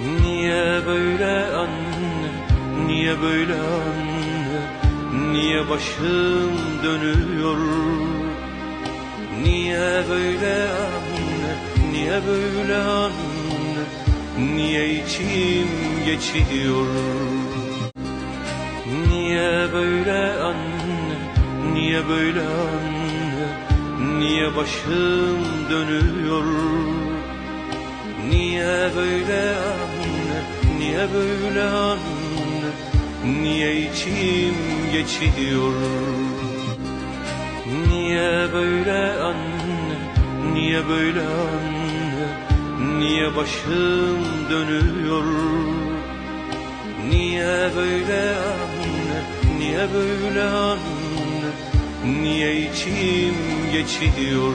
Niye böyle anne, niye böyle anne? Niye başım dönüyor? Niye böyle anne, niye böyle anne? Niye içim geçiyor? Niye böyle anne, niye böyle anne? Niye başım dönüyor? Niye böyle Niye böyle anne Niye içim geçiyor? Niye böyle anne Niye böyle anne Niye başım dönüyor? Niye böyle anne Niye böyle anne Niye içim geçiyor